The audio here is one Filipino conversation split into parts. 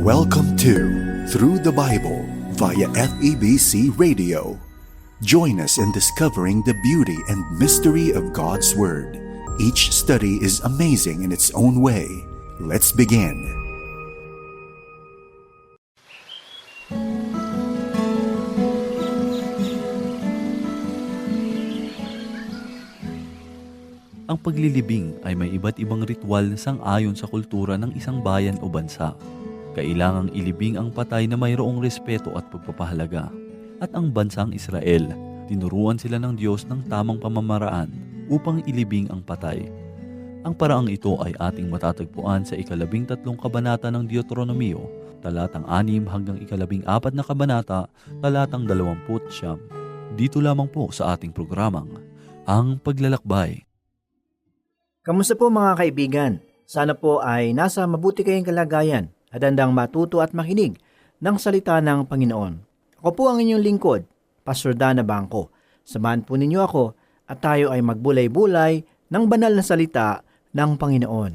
Welcome to Through the Bible via FEBC Radio. Join us in discovering the beauty and mystery of God's Word. Each study is amazing in its own way. Let's begin. Ang paglilibing ay may iba't ibang ritual sang-ayon sa kultura ng isang bayan o bansa. Kailangang ilibing ang patay na mayroong respeto at pagpapahalaga. At ang bansang Israel, tinuruan sila ng Diyos ng tamang pamamaraan upang ilibing ang patay. Ang paraang ito ay ating matatagpuan sa ikalabing tatlong kabanata ng Deuteronomio, talatang anim hanggang ikalabing apat na kabanata, talatang dalawamput siyam. Dito lamang po sa ating programang, Ang Paglalakbay. Kamusta po mga kaibigan? Sana po ay nasa mabuti kayong kalagayan at handang matuto at makinig ng salita ng Panginoon. Ako po ang inyong lingkod, Pastor Dana Bangko. Samahan po ninyo ako at tayo ay magbulay-bulay ng banal na salita ng Panginoon.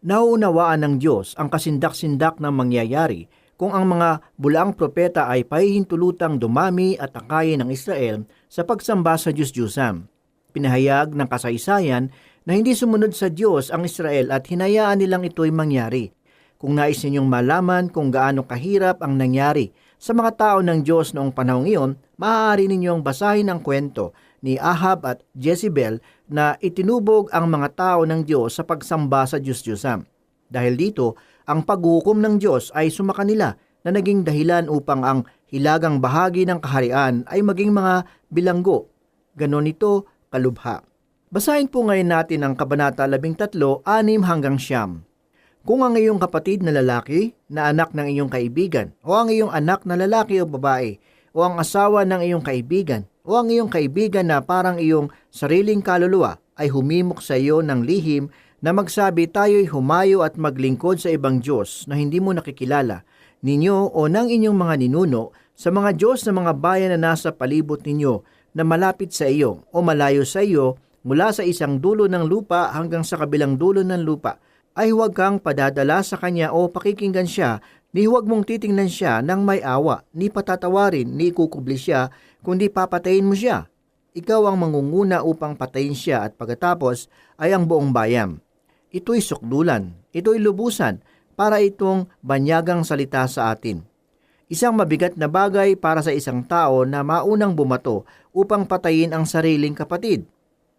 Nauunawaan ng Diyos ang kasindak-sindak na mangyayari kung ang mga bulaang propeta ay pahihintulutang dumami at akayin ng Israel sa pagsamba sa Diyos-Diyusam. Pinahayag ng kasaysayan na hindi sumunod sa Diyos ang Israel at hinayaan nilang ito'y mangyari. Kung nais ninyong malaman kung gaano kahirap ang nangyari sa mga tao ng Diyos noong panahong iyon, maaari ninyong basahin ang kwento ni Ahab at Jezebel na itinubog ang mga tao ng Diyos sa pagsamba sa Diyos-Diyosam. Dahil dito, ang paghukom ng Diyos ay sumakanila na naging dahilan upang ang hilagang bahagi ng kaharian ay maging mga bilanggo. Ganon ito kalubha. Basahin po ngayon natin ang Kabanata 13, 6 hanggang siyam. Kung ang iyong kapatid na lalaki na anak ng iyong kaibigan, o ang iyong anak na lalaki o babae, o ang asawa ng iyong kaibigan, o ang iyong kaibigan na parang iyong sariling kaluluwa ay humimok sa iyo ng lihim na magsabi tayo'y humayo at maglingkod sa ibang Diyos na hindi mo nakikilala, ninyo o ng inyong mga ninuno sa mga Diyos na mga bayan na nasa palibot ninyo na malapit sa iyo o malayo sa iyo mula sa isang dulo ng lupa hanggang sa kabilang dulo ng lupa, ay huwag kang padadala sa kanya o pakikinggan siya, ni huwag mong titingnan siya ng may awa, ni patatawarin, ni ikukubli siya, kundi papatayin mo siya. Ikaw ang mangunguna upang patayin siya at pagkatapos ay ang buong bayan. Ito'y sukdulan, ito'y lubusan, para itong banyagang salita sa atin. Isang mabigat na bagay para sa isang tao na maunang bumato upang patayin ang sariling kapatid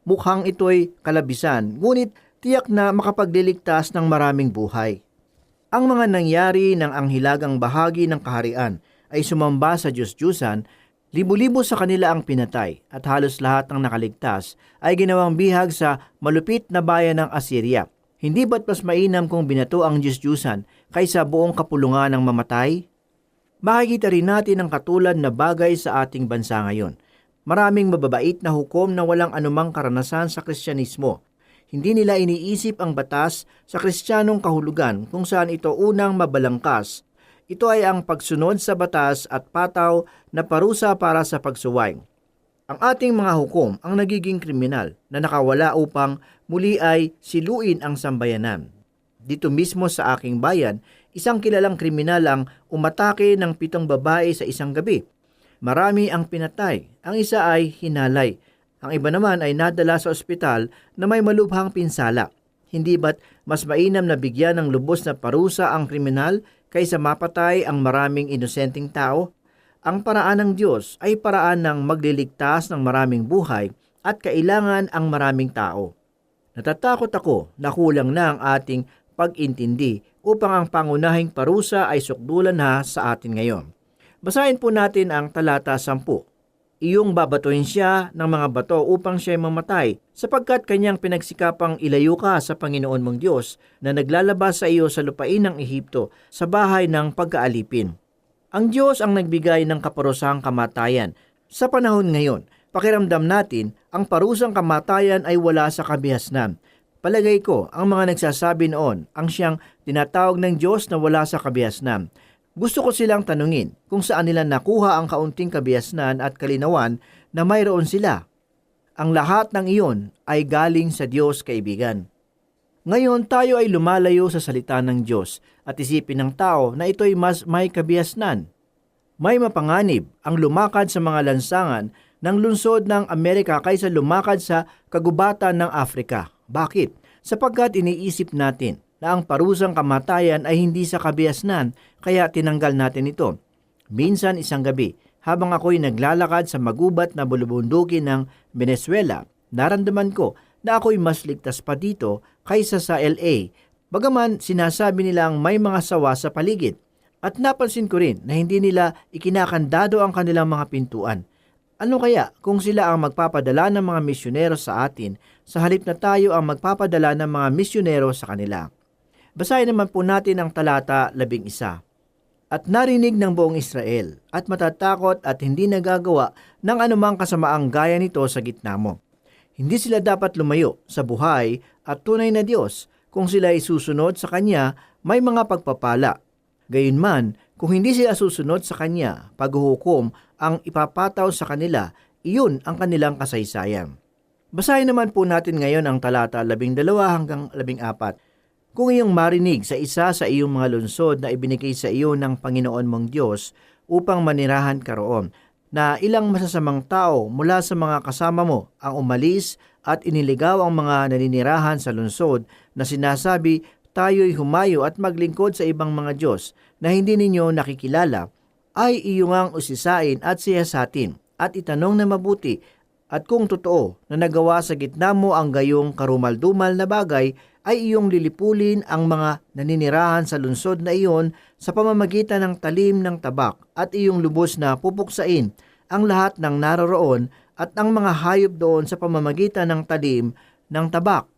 mukhang ito'y kalabisan, ngunit tiyak na makapagliligtas ng maraming buhay. Ang mga nangyari ng anghilagang bahagi ng kaharian ay sumamba sa Diyos-Diyusan, libo-libo sa kanila ang pinatay at halos lahat ng nakaligtas ay ginawang bihag sa malupit na bayan ng Assyria. Hindi ba't mas mainam kung binato ang Diyos-Diyusan kaysa buong kapulungan ng mamatay? Makikita rin natin ang katulad na bagay sa ating bansa ngayon – Maraming mababait na hukom na walang anumang karanasan sa Kristyanismo. Hindi nila iniisip ang batas sa Kristiyanong kahulugan kung saan ito unang mabalangkas. Ito ay ang pagsunod sa batas at pataw na parusa para sa pagsuway. Ang ating mga hukom ang nagiging kriminal na nakawala upang muli ay siluin ang sambayanan. Dito mismo sa aking bayan, isang kilalang kriminal ang umatake ng pitong babae sa isang gabi Marami ang pinatay, ang isa ay hinalay. Ang iba naman ay nadala sa ospital na may malubhang pinsala. Hindi ba't mas mainam na bigyan ng lubos na parusa ang kriminal kaysa mapatay ang maraming inosenteng tao? Ang paraan ng Diyos ay paraan ng magliligtas ng maraming buhay at kailangan ang maraming tao. Natatakot ako na kulang na ang ating pag-intindi upang ang pangunahing parusa ay sukdulan na sa atin ngayon. Basahin po natin ang talata 10. Iyong babatuhin siya ng mga bato upang siya mamatay, sapagkat kanyang pinagsikapang ilayo ka sa Panginoon mong Diyos na naglalabas sa iyo sa lupain ng Ehipto sa bahay ng pagkaalipin. Ang Diyos ang nagbigay ng kaparusang kamatayan. Sa panahon ngayon, pakiramdam natin, ang parusang kamatayan ay wala sa kabihasnan. Palagay ko, ang mga nagsasabi noon, ang siyang tinatawag ng Diyos na wala sa kabihasnan gusto ko silang tanungin kung saan nila nakuha ang kaunting kabiasnan at kalinawan na mayroon sila. Ang lahat ng iyon ay galing sa Diyos kaibigan. Ngayon tayo ay lumalayo sa salita ng Diyos at isipin ng tao na ito'y mas may kabiasnan. May mapanganib ang lumakad sa mga lansangan ng lungsod ng Amerika kaysa lumakad sa kagubatan ng Afrika. Bakit? Sapagkat iniisip natin na ang parusang kamatayan ay hindi sa kabiasnan kaya tinanggal natin ito. Minsan isang gabi, habang ako'y naglalakad sa magubat na bulubundukin ng Venezuela, naramdaman ko na ako'y mas ligtas pa dito kaysa sa LA. Bagaman sinasabi nilang may mga sawa sa paligid. At napansin ko rin na hindi nila ikinakandado ang kanilang mga pintuan. Ano kaya kung sila ang magpapadala ng mga misyonero sa atin sa halip na tayo ang magpapadala ng mga misyonero sa kanila? Basahin naman po natin ang talata labing isa. At narinig ng buong Israel at matatakot at hindi nagagawa ng anumang kasamaang gaya nito sa gitna mo. Hindi sila dapat lumayo sa buhay at tunay na Diyos kung sila ay susunod sa Kanya may mga pagpapala. Gayunman, kung hindi sila susunod sa Kanya, paghuhukom ang ipapataw sa kanila, iyon ang kanilang kasaysayan. Basahin naman po natin ngayon ang talata 12 hanggang 14. Kung iyong marinig sa isa sa iyong mga lunsod na ibinigay sa iyo ng Panginoon mong Diyos upang manirahan ka roon, na ilang masasamang tao mula sa mga kasama mo ang umalis at iniligaw ang mga naninirahan sa lunsod na sinasabi tayo'y humayo at maglingkod sa ibang mga Diyos na hindi ninyo nakikilala, ay iyong usisain at siyasatin at itanong na mabuti at kung totoo na nagawa sa gitna mo ang gayong karumaldumal na bagay, ay iyong lilipulin ang mga naninirahan sa lungsod na iyon sa pamamagitan ng talim ng tabak at iyong lubos na pupuksain ang lahat ng naroroon at ang mga hayop doon sa pamamagitan ng talim ng tabak.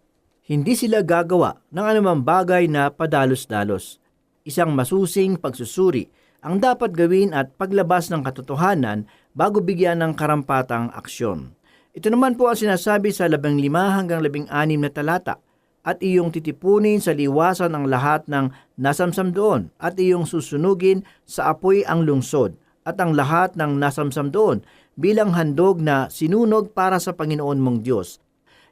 Hindi sila gagawa ng anumang bagay na padalos-dalos. Isang masusing pagsusuri ang dapat gawin at paglabas ng katotohanan bago bigyan ng karampatang aksyon. Ito naman po ang sinasabi sa 15 hanggang 16 na talata at iyong titipunin sa liwasan ang lahat ng nasamsam doon at iyong susunugin sa apoy ang lungsod at ang lahat ng nasamsam doon bilang handog na sinunog para sa Panginoon mong Diyos.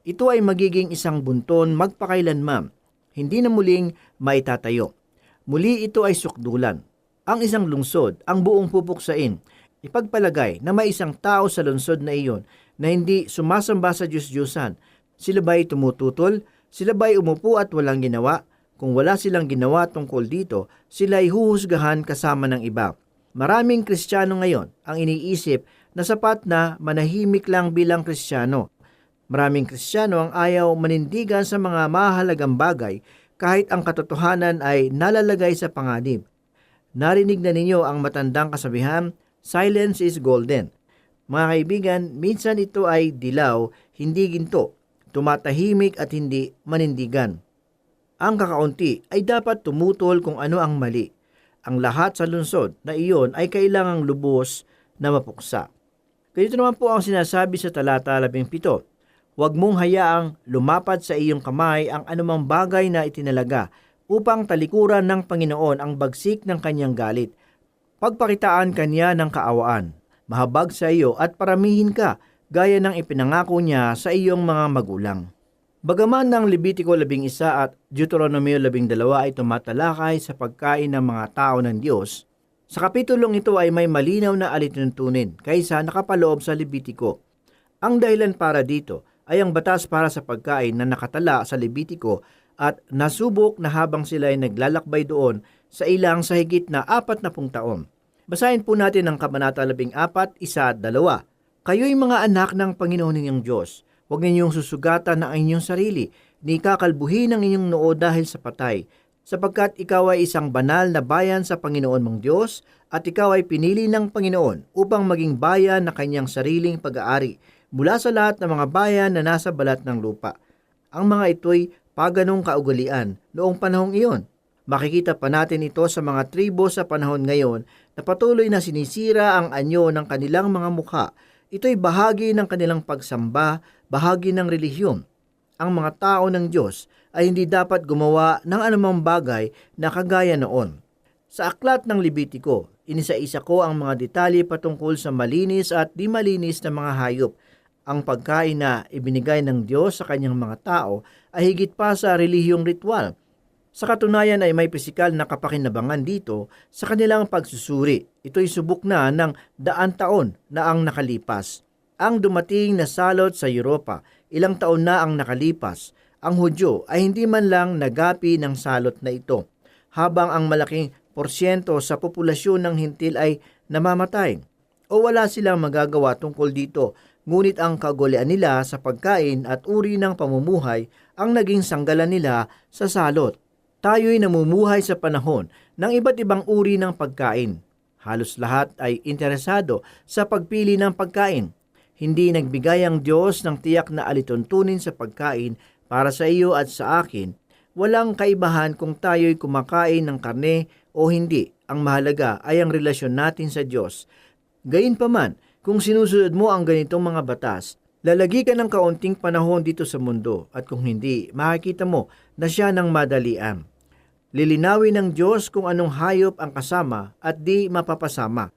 Ito ay magiging isang bunton magpakailanman, hindi na muling maitatayo. Muli ito ay sukdulan. Ang isang lungsod, ang buong pupuksain, ipagpalagay na may isang tao sa lungsod na iyon na hindi sumasamba sa Diyos-Diyosan. Sila ba'y tumututol? Sila ba'y umupo at walang ginawa? Kung wala silang ginawa tungkol dito, sila ay huhusgahan kasama ng iba. Maraming Kristiyano ngayon ang iniisip na sapat na manahimik lang bilang Kristiyano. Maraming Kristiyano ang ayaw manindigan sa mga mahalagang bagay kahit ang katotohanan ay nalalagay sa panganib. Narinig na ninyo ang matandang kasabihan, silence is golden. Mga kaibigan, minsan ito ay dilaw, hindi ginto tumatahimik at hindi manindigan. Ang kakaunti ay dapat tumutol kung ano ang mali. Ang lahat sa lungsod na iyon ay kailangang lubos na mapuksa. Ganito naman po ang sinasabi sa talata 17. Huwag mong hayaang lumapad sa iyong kamay ang anumang bagay na itinalaga upang talikuran ng Panginoon ang bagsik ng kanyang galit. Pagpakitaan kanya ng kaawaan, mahabag sa iyo at paramihin ka gaya ng ipinangako niya sa iyong mga magulang. Bagaman ng Levitico 11 at Deuteronomio 12 ay tumatalakay sa pagkain ng mga tao ng Diyos, sa kapitulong ito ay may malinaw na alituntunin kaysa nakapaloob sa Levitico. Ang dahilan para dito ay ang batas para sa pagkain na nakatala sa Levitico at nasubok na habang sila ay naglalakbay doon sa ilang sa higit na apat na pung taon. Basahin po natin ang Kabanata 14, isa at dalawa. Kayo'y mga anak ng Panginoon ninyong Diyos. Huwag ninyong susugatan ang inyong sarili, ni kakalbuhin ang inyong noo dahil sa patay, sapagkat ikaw ay isang banal na bayan sa Panginoon mong Diyos, at ikaw ay pinili ng Panginoon upang maging bayan na kanyang sariling pag-aari mula sa lahat ng mga bayan na nasa balat ng lupa. Ang mga ito'y paganong kaugalian noong panahong iyon. Makikita pa natin ito sa mga tribo sa panahon ngayon na patuloy na sinisira ang anyo ng kanilang mga mukha Ito'y bahagi ng kanilang pagsamba, bahagi ng relihiyon. Ang mga tao ng Diyos ay hindi dapat gumawa ng anumang bagay na kagaya noon. Sa aklat ng Libitiko, inisa-isa ko ang mga detalye patungkol sa malinis at di malinis na mga hayop Ang pagkain na ibinigay ng Diyos sa kanyang mga tao ay higit pa sa relihiyong ritual. Sa katunayan ay may pisikal na kapakinabangan dito sa kanilang pagsusuri. Ito'y subok na ng daan taon na ang nakalipas. Ang dumating na salot sa Europa, ilang taon na ang nakalipas. Ang Hudyo ay hindi man lang nagapi ng salot na ito, habang ang malaking porsyento sa populasyon ng hintil ay namamatay o wala silang magagawa tungkol dito, ngunit ang kagulian nila sa pagkain at uri ng pamumuhay ang naging sanggalan nila sa salot. Tayo'y namumuhay sa panahon ng iba't ibang uri ng pagkain. Halos lahat ay interesado sa pagpili ng pagkain. Hindi nagbigay ang Diyos ng tiyak na alituntunin sa pagkain para sa iyo at sa akin. Walang kaibahan kung tayo'y kumakain ng karne o hindi. Ang mahalaga ay ang relasyon natin sa Diyos. Gayunpaman, kung sinusunod mo ang ganitong mga batas, lalagi ka ng kaunting panahon dito sa mundo at kung hindi, makikita mo na siya ng madalian. Lilinawin ng Diyos kung anong hayop ang kasama at di mapapasama.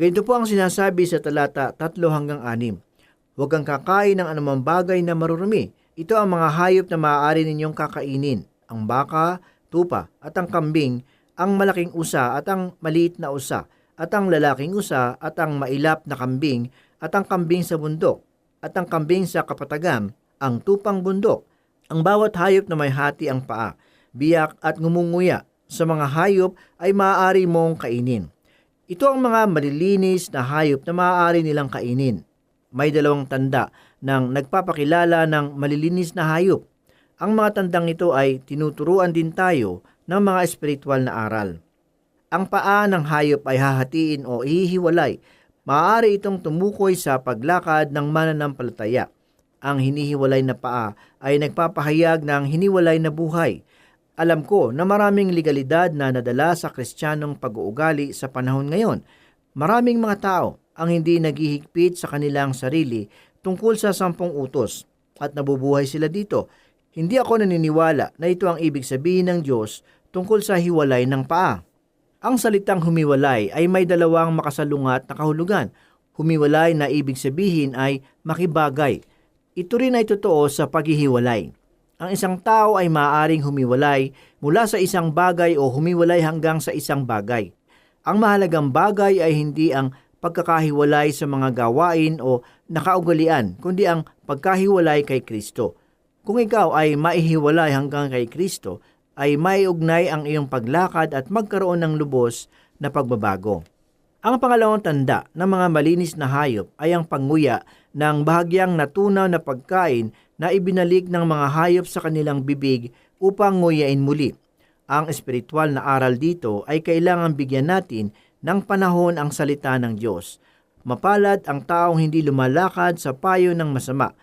Ganito po ang sinasabi sa talata 3 hanggang 6. Huwag kang kakain ng anumang bagay na marurumi. Ito ang mga hayop na maaari ninyong kakainin. Ang baka, tupa, at ang kambing, ang malaking usa at ang maliit na usa, at ang lalaking usa at ang mailap na kambing, at ang kambing sa bundok, at ang kambing sa kapatagan, ang tupang bundok. Ang bawat hayop na may hati ang paa, biyak at ngumunguya sa mga hayop ay maaari mong kainin. Ito ang mga malilinis na hayop na maaari nilang kainin. May dalawang tanda ng nagpapakilala ng malilinis na hayop. Ang mga tandang ito ay tinuturuan din tayo ng mga espiritual na aral. Ang paa ng hayop ay hahatiin o ihiwalay. Maaari itong tumukoy sa paglakad ng mananampalataya. Ang hinihiwalay na paa ay nagpapahayag ng hiniwalay na buhay. Alam ko na maraming legalidad na nadala sa kristyanong pag-uugali sa panahon ngayon. Maraming mga tao ang hindi naghihigpit sa kanilang sarili tungkol sa sampung utos at nabubuhay sila dito. Hindi ako naniniwala na ito ang ibig sabihin ng Diyos tungkol sa hiwalay ng paa. Ang salitang humiwalay ay may dalawang makasalungat na kahulugan. Humiwalay na ibig sabihin ay makibagay. Ito rin ay totoo sa paghihiwalay. Ang isang tao ay maaaring humiwalay mula sa isang bagay o humiwalay hanggang sa isang bagay. Ang mahalagang bagay ay hindi ang pagkakahiwalay sa mga gawain o nakaugalian, kundi ang pagkahiwalay kay Kristo. Kung ikaw ay maihiwalay hanggang kay Kristo, ay maiugnay ang iyong paglakad at magkaroon ng lubos na pagbabago. Ang pangalawang tanda ng mga malinis na hayop ay ang panguya ng bahagyang natunaw na pagkain na ibinalik ng mga hayop sa kanilang bibig upang nguyain muli. Ang espiritual na aral dito ay kailangan bigyan natin ng panahon ang salita ng Diyos. Mapalad ang taong hindi lumalakad sa payo ng masama,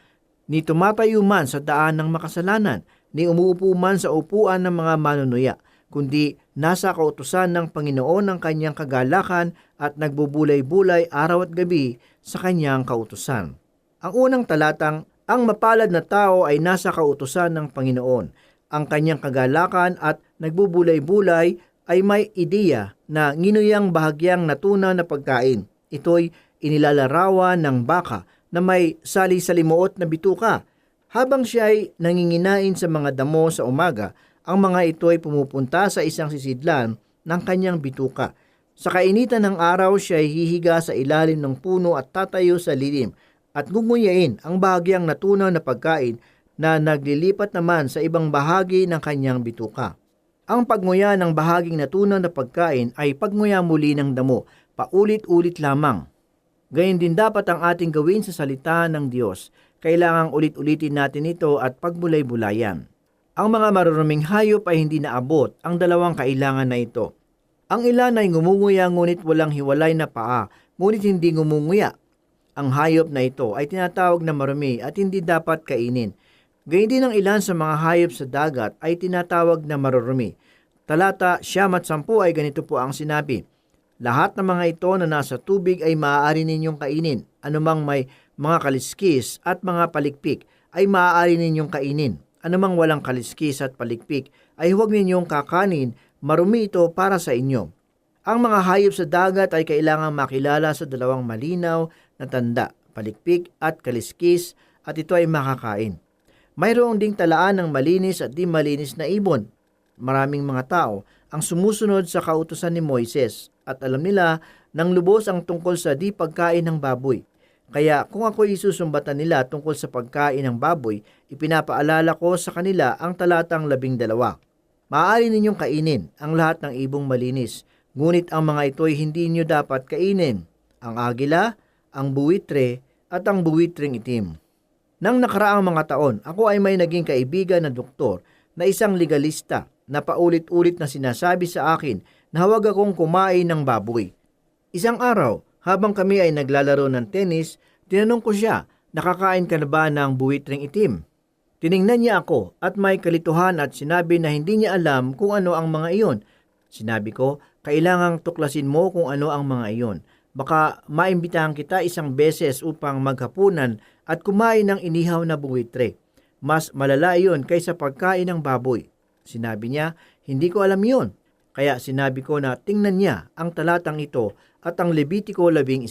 ni tumatayo man sa daan ng makasalanan, ni umuupo man sa upuan ng mga manunuya, kundi nasa kautusan ng Panginoon ang kanyang kagalakan at nagbubulay-bulay araw at gabi sa kanyang kautusan. Ang unang talatang, ang mapalad na tao ay nasa kautusan ng Panginoon. Ang kanyang kagalakan at nagbubulay-bulay ay may ideya na nginuyang bahagyang natunaw na pagkain. Ito'y inilalarawan ng baka na may sali-salimuot na bituka. Habang siya ay nanginginain sa mga damo sa umaga, ang mga ito ay pumupunta sa isang sisidlan ng kanyang bituka. Sa kainitan ng araw siya ay hihiga sa ilalim ng puno at tatayo sa lilim at gunguyain ang bahagyang natunaw na pagkain na naglilipat naman sa ibang bahagi ng kanyang bituka. Ang pagnguya ng bahaging natunaw na pagkain ay pagnguya muli ng damo, paulit-ulit lamang. Gayun din dapat ang ating gawin sa salita ng Diyos. Kailangang ulit-ulitin natin ito at pagbulay-bulayan. Ang mga maruruming hayop ay hindi naabot ang dalawang kailangan na ito. Ang ilan ay ngumunguya ngunit walang hiwalay na paa, ngunit hindi ngumunguya. Ang hayop na ito ay tinatawag na marumi at hindi dapat kainin. Gayun din ang ilan sa mga hayop sa dagat ay tinatawag na marurumi. Talata siyam at sampu ay ganito po ang sinabi. Lahat ng mga ito na nasa tubig ay maaari ninyong kainin. Anumang may mga kaliskis at mga palikpik ay maaari ninyong kainin. Anumang walang kaliskis at palikpik ay huwag ninyong kakanin, marumi ito para sa inyo. Ang mga hayop sa dagat ay kailangang makilala sa dalawang malinaw na tanda. palikpik at kaliskis at ito ay makakain. Mayroong ding talaan ng malinis at di malinis na ibon. Maraming mga tao ang sumusunod sa kautusan ni Moises at alam nila nang lubos ang tungkol sa di pagkain ng baboy. Kaya kung ako isusumbatan nila tungkol sa pagkain ng baboy, ipinapaalala ko sa kanila ang talatang labing dalawa. Maaari ninyong kainin ang lahat ng ibong malinis, ngunit ang mga ito'y hindi ninyo dapat kainin. Ang agila, ang buwitre, at ang buwitring itim. Nang nakaraang mga taon, ako ay may naging kaibigan na doktor na isang legalista na paulit-ulit na sinasabi sa akin na huwag akong kumain ng baboy. Isang araw, habang kami ay naglalaro ng tennis, tinanong ko siya, nakakain ka na ba ng buwitring itim? Tiningnan niya ako at may kalituhan at sinabi na hindi niya alam kung ano ang mga iyon. Sinabi ko, kailangang tuklasin mo kung ano ang mga iyon. Baka maimbitahan kita isang beses upang maghapunan at kumain ng inihaw na buwitre. Mas malala iyon kaysa pagkain ng baboy. Sinabi niya, hindi ko alam iyon. Kaya sinabi ko na tingnan niya ang talatang ito at ang Levitico 11.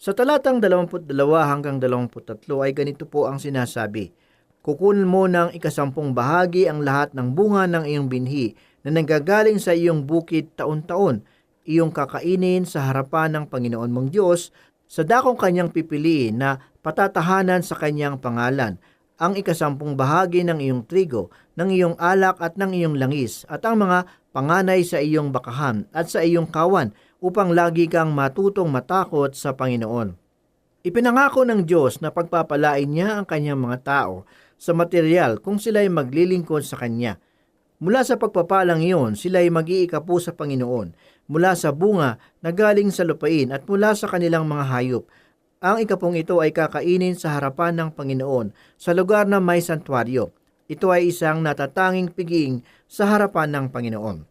Sa talatang 22 hanggang 23 ay ganito po ang sinasabi, Kukunin mo ng ikasampung bahagi ang lahat ng bunga ng iyong binhi na nanggagaling sa iyong bukid taon-taon, iyong kakainin sa harapan ng Panginoon mong Diyos sa dakong kanyang pipiliin na patatahanan sa kanyang pangalan, ang ikasampung bahagi ng iyong trigo, ng iyong alak at ng iyong langis, at ang mga panganay sa iyong bakahan at sa iyong kawan, upang lagi kang matutong matakot sa Panginoon. Ipinangako ng Diyos na pagpapalain niya ang kanyang mga tao sa material kung sila'y maglilingkod sa Kanya. Mula sa pagpapalang iyon, sila'y mag-iikapo sa Panginoon, mula sa bunga na galing sa lupain at mula sa kanilang mga hayop. Ang ikapong ito ay kakainin sa harapan ng Panginoon sa lugar na may santuaryo. Ito ay isang natatanging piging sa harapan ng Panginoon.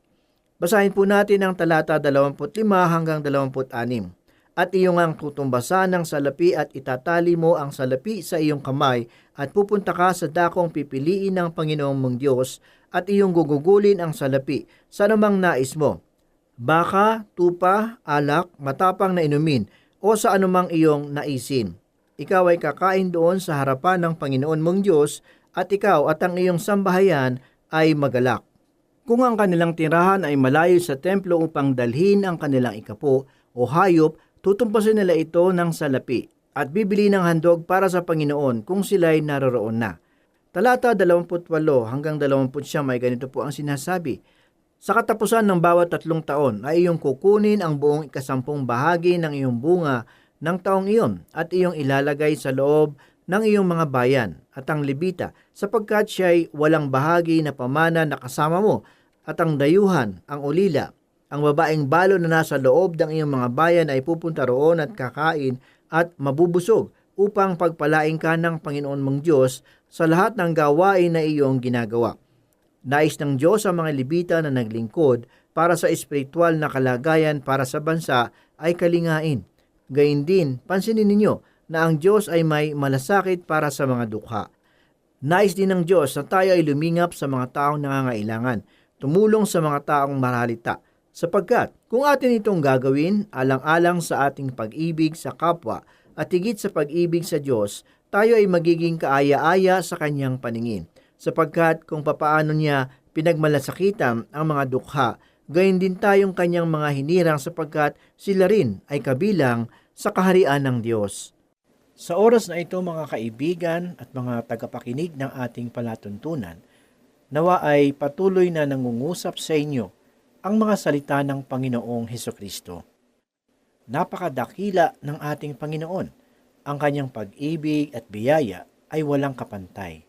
Basahin po natin ang talata 25 hanggang 26 at iyong ang tutumbasan ng salapi at itatali mo ang salapi sa iyong kamay at pupunta ka sa dakong pipiliin ng Panginoong mong Diyos at iyong gugugulin ang salapi sa anumang nais mo. Baka, tupa, alak, matapang na inumin o sa anumang iyong naisin. Ikaw ay kakain doon sa harapan ng Panginoon mong Diyos at ikaw at ang iyong sambahayan ay magalak. Kung ang kanilang tirahan ay malayo sa templo upang dalhin ang kanilang ikapo o hayop tutumpasin nila ito ng salapi at bibili ng handog para sa Panginoon kung sila'y naroroon na. Talata 28 hanggang 29 may ganito po ang sinasabi. Sa katapusan ng bawat tatlong taon ay iyong kukunin ang buong ikasampung bahagi ng iyong bunga ng taong iyon at iyong ilalagay sa loob ng iyong mga bayan at ang libita sapagkat siya'y walang bahagi na pamana na kasama mo at ang dayuhan, ang ulila, ang babaeng balo na nasa loob ng iyong mga bayan ay pupunta roon at kakain at mabubusog upang pagpalain ka ng Panginoon mong Diyos sa lahat ng gawain na iyong ginagawa. Nais ng Diyos ang mga Libita na naglingkod para sa espiritual na kalagayan para sa bansa ay kalingain. Gayun din, pansinin ninyo na ang Diyos ay may malasakit para sa mga dukha. Nais din ng Diyos na tayo ay lumingap sa mga taong nangangailangan, tumulong sa mga taong maralita, sapagkat kung atin itong gagawin alang-alang sa ating pag-ibig sa kapwa at higit sa pag-ibig sa Diyos, tayo ay magiging kaaya-aya sa kanyang paningin. Sapagkat kung papaano niya pinagmalasakitan ang mga dukha, gayon din tayong kanyang mga hinirang sapagkat sila rin ay kabilang sa kaharian ng Diyos. Sa oras na ito mga kaibigan at mga tagapakinig ng ating palatuntunan, nawa ay patuloy na nangungusap sa inyo ang mga salita ng Panginoong Heso Kristo. Napakadakila ng ating Panginoon. Ang kanyang pag-ibig at biyaya ay walang kapantay.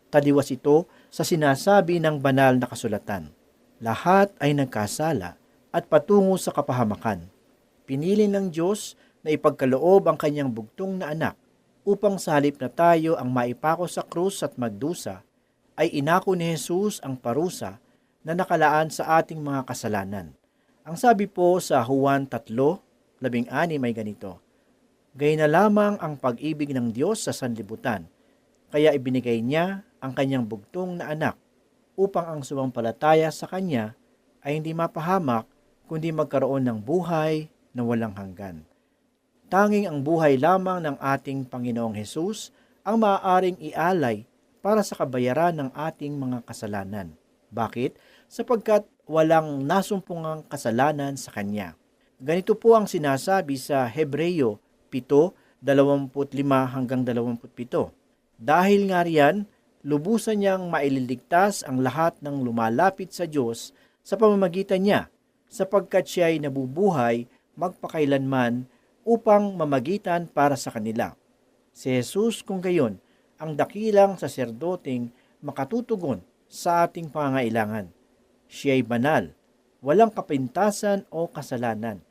taliwas ito sa sinasabi ng banal na kasulatan. Lahat ay nagkasala at patungo sa kapahamakan. Pinili ng Diyos na ipagkaloob ang kanyang bugtong na anak upang sa halip na tayo ang maipako sa krus at magdusa, ay inako ni Jesus ang parusa na nakalaan sa ating mga kasalanan. Ang sabi po sa Juan 3:16 ay ganito, Gay na lamang ang pag-ibig ng Diyos sa sanlibutan, kaya ibinigay niya ang kanyang bugtong na anak upang ang sumampalataya sa kanya ay hindi mapahamak kundi magkaroon ng buhay na walang hanggan. Tanging ang buhay lamang ng ating Panginoong Hesus ang maaaring ialay para sa kabayaran ng ating mga kasalanan. Bakit? Sapagkat walang nasumpungang kasalanan sa Kanya. Ganito po ang sinasabi sa Hebreyo 7:25 hanggang 27. Dahil nga riyan, lubusan niyang maililigtas ang lahat ng lumalapit sa Diyos sa pamamagitan niya, sapagkat siya ay nabubuhay magpakailanman upang mamagitan para sa kanila. Si Jesus kung gayon, ang dakilang saserdoting makatutugon sa ating pangailangan. Siya ay banal, walang kapintasan o kasalanan,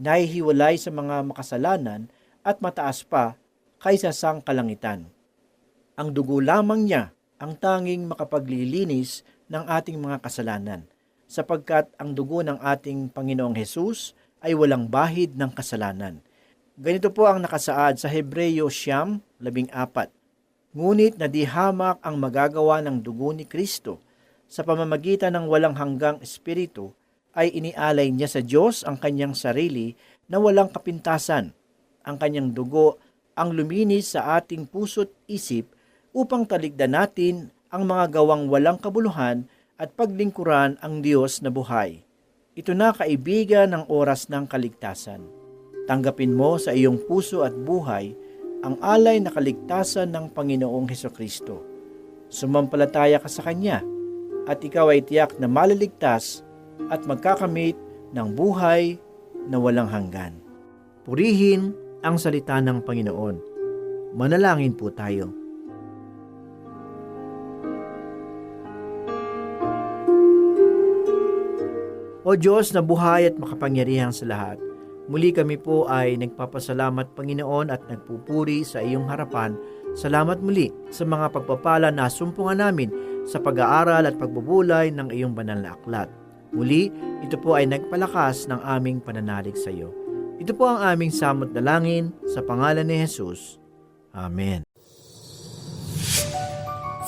nahihiwalay sa mga makasalanan at mataas pa kaysa sang kalangitan. Ang dugo lamang niya ang tanging makapaglilinis ng ating mga kasalanan, sapagkat ang dugo ng ating Panginoong Hesus ay walang bahid ng kasalanan. Ganito po ang nakasaad sa Hebreyo Siyam, labing apat. Ngunit nadihamak ang magagawa ng dugo ni Kristo sa pamamagitan ng walang hanggang espiritu ay inialay niya sa Diyos ang kanyang sarili na walang kapintasan. Ang kanyang dugo ang luminis sa ating puso't isip upang taligdan natin ang mga gawang walang kabuluhan at paglingkuran ang Diyos na buhay. Ito na kaibigan ng oras ng kaligtasan. Tanggapin mo sa iyong puso at buhay ang alay na kaligtasan ng Panginoong Heso Kristo. Sumampalataya ka sa Kanya at ikaw ay tiyak na maliligtas at magkakamit ng buhay na walang hanggan. Purihin ang salita ng Panginoon. Manalangin po tayo. O Diyos na buhay at makapangyarihan sa lahat, muli kami po ay nagpapasalamat Panginoon at nagpupuri sa iyong harapan. Salamat muli sa mga pagpapala na sumpungan namin sa pag-aaral at pagbubulay ng iyong banal na aklat. Muli, ito po ay nagpalakas ng aming pananalig sa iyo. Ito po ang aming samot dalangin sa pangalan ni Jesus. Amen.